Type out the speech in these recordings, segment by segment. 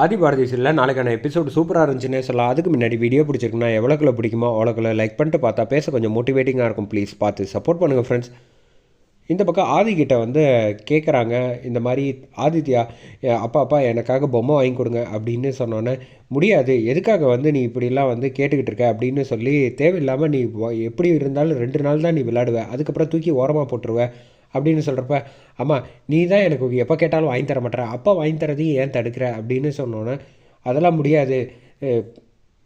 ஆதி பாரதி சீரியலில் நாளைக்கான எபிசோடு சூப்பராக இருந்துச்சுன்னே சொல்லலாம். அதுக்கு முன்னாடி வீடியோ பிடிச்சிருக்குன்னா எவ்வளோக்குள்ள பிடிக்குமோ அவ்வளோக்குள்ள லைக் பண்ணிட்டு பார்த்தா பேச கொஞ்சம் மோட்டிவேட்டிங்காக இருக்கும். ப்ளீஸ் பார்த்து சப்போர்ட் பண்ணுங்கள் ஃப்ரெண்ட்ஸ் இந்த பக்கம் ஆதிக்கிட்ட வந்து கேட்குறாங்க இந்த மாதிரி ஆதித்யா அப்பா அப்பா எனக்காக பொம்மை வாங்கி கொடுங்க அப்படின்னு சொன்னோன்னே முடியாது. எதுக்காக வந்து நீ இப்படிலாம் வந்து கேட்டுக்கிட்டு இருக்க? அப்படின்னு சொல்லி தேவையில்லாமல் நீ எப்படி இருந்தாலும் ரெண்டு நாள் தான் நீ விளாடுவ அதுக்கப்புறம் தூக்கி ஓரமாக போட்டுருவ. அப்படின்னு சொல்கிறப்ப அம்மா நீ தான் எனக்கு எப்போ கேட்டாலும் வாங்கி தர மாட்டேற. அப்போ வாங்கி தரதையும் ஏன் தடுக்கிற? அப்படின்னு சொன்னோன்னே அதெல்லாம் முடியாது.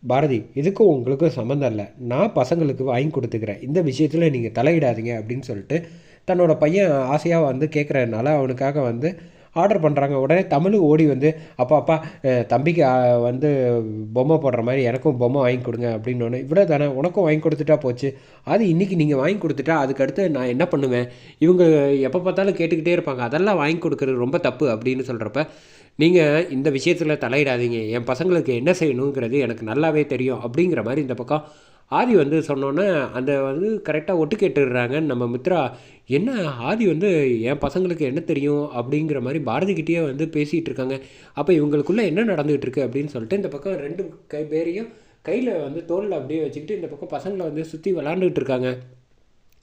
பாரதி இதுக்கும் உங்களுக்கும் சம்மந்தம் இல்லை. நான் பசங்களுக்கு வாங்கி கொடுத்துக்கிறேன். இந்த விஷயத்தில் நீங்கள் தலையிடாதீங்க. அப்படின்னு சொல்லிட்டு தன்னோட பையன் ஆசையாக வந்து கேட்குறதுனால அவனுக்காக வந்து ஆர்டர் பண்ணுறாங்க உடனே தமிழ் ஓடி வந்து அப்பா அப்பா தம்பிக்கு வந்து பொம்மை போடுற மாதிரி எனக்கும் பொம்மை வாங்கி கொடுங்க அப்படின்னு இவ்வளோ தானே உனக்கும் வாங்கி கொடுத்துட்டா போச்சு. அது இன்றைக்கி நீங்கள் வாங்கி கொடுத்துட்டா அதுக்கு அடுத்து நான் என்ன பண்ணுவேன்? இவங்க எப்போ பார்த்தாலும் கேட்டுக்கிட்டே இருப்பாங்க. அதெல்லாம் வாங்கி கொடுக்குறது ரொம்ப தப்பு அப்படின்னு சொல்கிறப்ப நீங்கள் இந்த விஷயத்தில் தலையிடாதீங்க. என் பசங்களுக்கு என்ன செய்யணுங்கிறது எனக்கு நல்லாவே தெரியும். அப்படிங்கிற மாதிரி இந்த பக்கம் ஆதி வந்து சொன்னோன்னே அந்த வந்து கரெக்டாக ஒட்டு கேட்டுடுறாங்க நம்ம மித்ரா என்ன ஆதி வந்து என் பசங்களுக்கு என்ன தெரியும்? அப்படிங்கிற மாதிரி பாரதிக்கிட்டேயே வந்து பேசிகிட்டு இருக்காங்க. அப்போ இவங்களுக்குள்ளே என்ன நடந்துகிட்டு இருக்கு அப்படின்னு சொல்லிட்டு இந்த பக்கம் ரெண்டு கை பேரையும் கையில் வந்து தோளில் அப்படியே வச்சுக்கிட்டு இந்த பக்கம் பசங்களை வந்து சுற்றி விளாண்டுக்கிட்டு இருக்காங்க.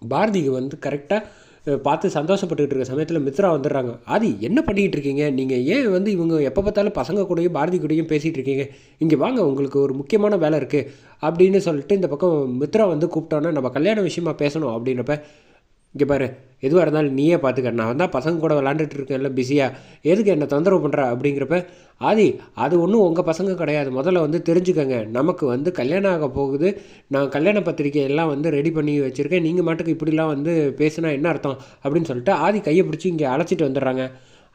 பாரதிக்கு வந்து கரெக்டாக பார்த்து சந்தோஷப்பட்டுக்கிட்டு இருக்க சமயத்தில் மித்ரா வந்துடுறாங்க. ஆதி என்ன பண்ணிக்கிட்டு இருக்கீங்க? நீங்கள் ஏன் வந்து இவங்க எப்போ பார்த்தாலும் பசங்க கூடயும் பாரதி கூடயும் பேசிகிட்டு இருக்கீங்க? இங்கே வாங்க உங்களுக்கு ஒரு முக்கியமான வேலை இருக்குது அப்படின்னு சொல்லிட்டு இந்த பக்கம் மித்ரா வந்து கூப்பிட்டோன்னே நம்ம கல்யாண விஷயமா பேசணும் அப்படின்றப்ப இங்கே பாரு எதுவாக இருந்தாலும் நீயே பார்த்துக்க நான் வந்தால் பசங்க கூட விளாண்டுட்டு இருக்கேன்ல பிஸியாக எதுக்கு என்னை தொந்தரவு பண்ணுற அப்படிங்கிறப்ப ஆதி அது ஒன்றும் உங்கள் பசங்க கிடையாது. முதல்ல வந்து தெரிஞ்சுக்கங்க. நமக்கு வந்து கல்யாணம் ஆக போகுது. நான் கல்யாண பத்திரிக்கை எல்லாம் வந்து ரெடி பண்ணி வச்சுருக்கேன். நீங்கள் மாட்டுக்கு இப்படிலாம் வந்து பேசுனா என்ன அர்த்தம்? அப்படின்னு சொல்லிட்டு ஆதி கையை பிடிச்சி இங்கே அழைச்சிட்டு வந்துடுறாங்க.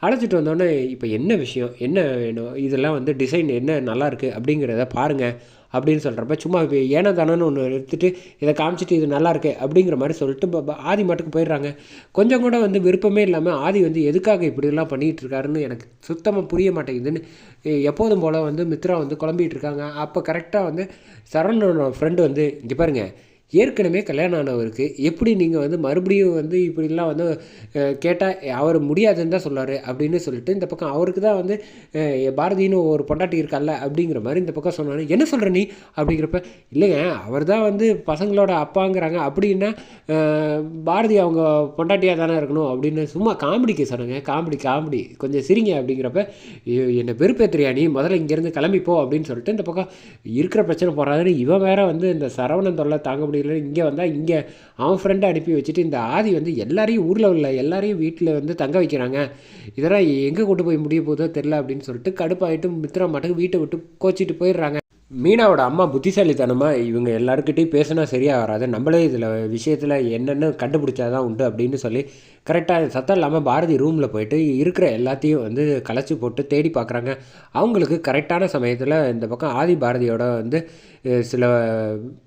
அழைச்சிட்டு வந்தோடனே இப்போ என்ன விஷயம்? என்ன வேணும்? இதெல்லாம் வந்து டிசைன் என்ன நல்லாயிருக்கு அப்படிங்கிறத பாருங்கள் அப்படின்னு சொல்கிறப்ப சும்மா இப்போ ஏனோ தானோன்னு ஒன்று எடுத்துகிட்டு இதை காமிச்சிட்டு இது நல்லா இருக்கு அப்படிங்கிற மாதிரி சொல்லிட்டு ஆதி மாட்டுக்கு போயிடுறாங்க. கொஞ்சம் கூட வந்து விருப்பமே இல்லாமல் ஆதி வந்து எதுக்காக இப்படிலாம் பண்ணிகிட்டு இருக்காருன்னு எனக்கு சுத்தமாக புரிய மாட்டேங்குதுன்னு எப்போதும் போல் வந்து மித்ரா வந்து குழம்பிட்டு இருக்காங்க. அப்போ கரெக்டாக வந்து சரவணனோட ஃப்ரெண்டு வந்து இங்கே பாருங்கள் ஏற்கனவே கல்யாணம் ஆனவருக்கு எப்படி நீங்கள் வந்து மறுபடியும் வந்து இப்படிலாம் வந்து கேட்டால் அவர் முடியாதுன்னு தான் சொல்லார் அப்படின்னு சொல்லிட்டு இந்த பக்கம் அவருக்கு தான் வந்து பாரதின்னு ஒரு பொண்டாட்டி இருக்கால்ல அப்படிங்கிற மாதிரி இந்த பக்கம் சொன்னார். என்ன சொல்கிற நீ? அப்படிங்கிறப்ப இல்லைங்க அவர் தான் வந்து பசங்களோட அப்பாங்கிறாங்க. அப்படின்னா பாரதி அவங்க பொண்டாட்டியாக தானே இருக்கணும் அப்படின்னு சும்மா காமெடிக்கு சொன்னாங்க காமெடி காமெடி. கொஞ்சம் சிரிங்க அப்படிங்கிறப்ப என்னை பெருப்பேத்திரியா நீ? முதல்ல இங்கேருந்து கிளம்பிப்போ அப்படின்னு சொல்லிட்டு இந்த பக்கம் இருக்கிற பிரச்சனை போகிறாரு இவன் வேற வந்து இந்த சரவணன் தொல்லை தாங்க முடியல இங்கே வந்தால் இங்கே அவன் ஃப்ரெண்டை அனுப்பி வச்சுட்டு இந்த ஆதி வந்து எல்லாரையும் ஊரில் உள்ள எல்லாரையும் வீட்டில் வந்து தங்க வைக்கிறாங்க. இதெல்லாம் எங்கே கொண்டு போய் முடிய போதோ தெரில அப்படின்னு சொல்லிட்டு கடுப்பாயிட்டு மித்ரா மாட்டுக்கு வீட்டை விட்டு கோச்சிட்டு போயிடுறாங்க. மீனாவோட அம்மா புத்திசாலித்தனமாக இவங்க எல்லாருக்கிட்டையும் பேசினா சரியாக வராது. நம்மளே இதில் விஷயத்தில் என்னென்ன கண்டுபிடிச்சாதான் உண்டு அப்படின்னு சொல்லி கரெக்டாக சத்தம் இல்லாமல் பாரதி ரூமில் போயிட்டு இருக்கிற எல்லாத்தையும் வந்து கலைச்சி போட்டு தேடி பார்க்குறாங்க அவங்களுக்கு கரெக்டான சமயத்தில் இந்த பக்கம் ஆதி பாரதியோட வந்து சில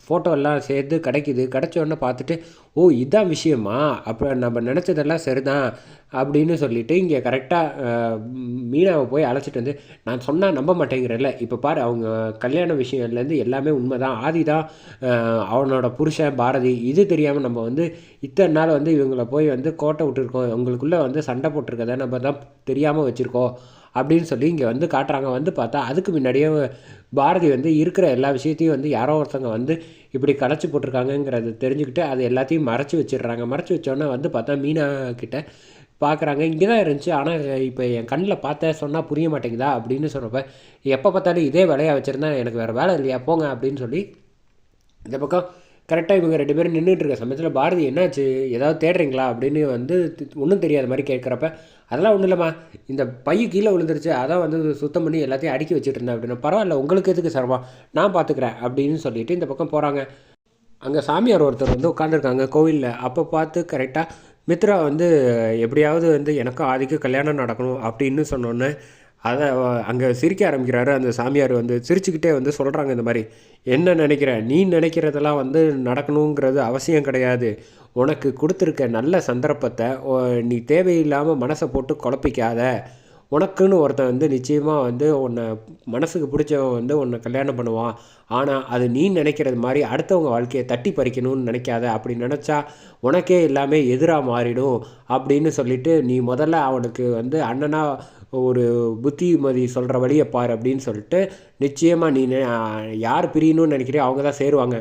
ஃபோட்டோ எல்லாம் சேர்த்து கிடைக்குது. கிடைச்சோடனே பார்த்துட்டு ஓ இதான் விஷயமா? அப்போ நம்ம நினச்சதெல்லாம் சரிதான். அப்படின்னு சொல்லிட்டு இங்கே கரெக்டாக மீனாவை போய் அழைச்சிட்டு வந்து நான் சொன்னால் நம்ப மாட்டேங்கிறல்ல. இப்போ பாரு அவங்க கல்யாண விஷயம்லேருந்து எல்லாமே உண்மை தான் ஆதி தான் அவனோட புருஷன் பாரதி. இது தெரியாமல் நம்ம வந்து இத்தனை நாள் வந்து இவங்கள போய் வந்து கோட்டை விட்டுருக்கோம். உங்களுக்குள்ளே வந்து சண்டை போட்டிருக்கதை நம்ம தான் தெரியாமல் வச்சுருக்கோம். அப்படின்னு சொல்லி இங்கே வந்து காட்டுறாங்க. வந்து பார்த்தா அதுக்கு முன்னாடியே பாரதி வந்து இருக்கிற எல்லா விஷயத்தையும் வந்து யாரோ ஒருத்தவங்க வந்து இப்படி களைச்சி போட்டிருக்காங்கங்கிறத தெரிஞ்சுக்கிட்டு அது எல்லாத்தையும் மறைச்சி வச்சிடுறாங்க. மறைச்சி வச்சோன்னே வந்து பார்த்தா மீனா கிட்ட பார்க்குறாங்க இங்கே தான் இருந்துச்சு. ஆனால் இப்போ என் கண்ணில் பார்த்த சொன்னால் புரிய மாட்டேங்குதா அப்படின்னு சொன்னப்போ எப்போ பார்த்தாலும் இதே வேலையாக வச்சுருந்தா எனக்கு வேறு வேலை இல்லையா? போங்க அப்படின்னு சொல்லி இந்த பக்கம் கரெக்டாக இவங்க ரெண்டு பேரும் நின்றுட்டு இருக்க சமயத்தில் பாரதி என்னாச்சு? ஏதாவது தேடுறீங்களா? அப்படின்னு வந்து ஒன்றும் தெரியாத மாதிரி கேட்குறப்ப அதெல்லாம் ஒன்றும் இல்லைம்மா. இந்த பையன் கீழே விழுந்துருச்சு. அதான் வந்து சுத்தம் பண்ணி எல்லாத்தையும் அடுக்கி வச்சுட்டு இருந்தேன் அப்படின்னா. பரவாயில்ல உங்களுக்கு எதுக்கு சிரமம்? நான் பார்த்துக்கிறேன் அப்படின்னு சொல்லிட்டு இந்த பக்கம் போகிறாங்க அங்கே சாமியார் ஒருத்தர் வந்து உட்காந்துருக்காங்க கோவிலில். அப்போ பார்த்து கரெக்டாக மித்ரா வந்து எப்படியாவது வந்து எனக்கும் ஆதிக்கு கல்யாணம் நடக்கணும் அப்படின்னு சொன்னோன்னே அதை அங்கே சிரிக்க ஆரம்பிக்கிறாரு. அந்த சாமியார் வந்து சிரிச்சுக்கிட்டே வந்து சொல்கிறாங்க இந்த மாதிரி என்ன நினைக்கிற? நீ நினைக்கிறதெல்லாம் வந்து நடக்கணுங்கிறது அவசியம் கிடையாது. உனக்கு கொடுத்துருக்க நல்ல சந்தர்ப்பத்தை ஓ- நீ தேவையில்லாமல் மனசை போட்டு குழப்பிக்காத. உனக்குன்னு ஒருத்தன் வந்து நிச்சயமாக வந்து உன்னை மனசுக்கு பிடிச்சவன் வந்து உன்னை கல்யாணம் பண்ணுவான். ஆனால் அது நீ நினைக்கிறது மாதிரி அடுத்தவங்க வாழ்க்கையை தட்டி பறிக்கணும்னு நினைக்காத. அப்படி நினச்சா உனக்கே எல்லாமே எதிராக மாறிடும். அப்படின்னு சொல்லிட்டு நீ முதல்ல அவனுக்கு வந்து அண்ணனாக ஒரு புத்திமதி சொல்கிற வழியை பாரு அப்படின்னு சொல்லிட்டு நிச்சயமாக நீ யார் பிரியணும்னு நினைக்கிறியோ அவங்க தான் சேருவாங்க.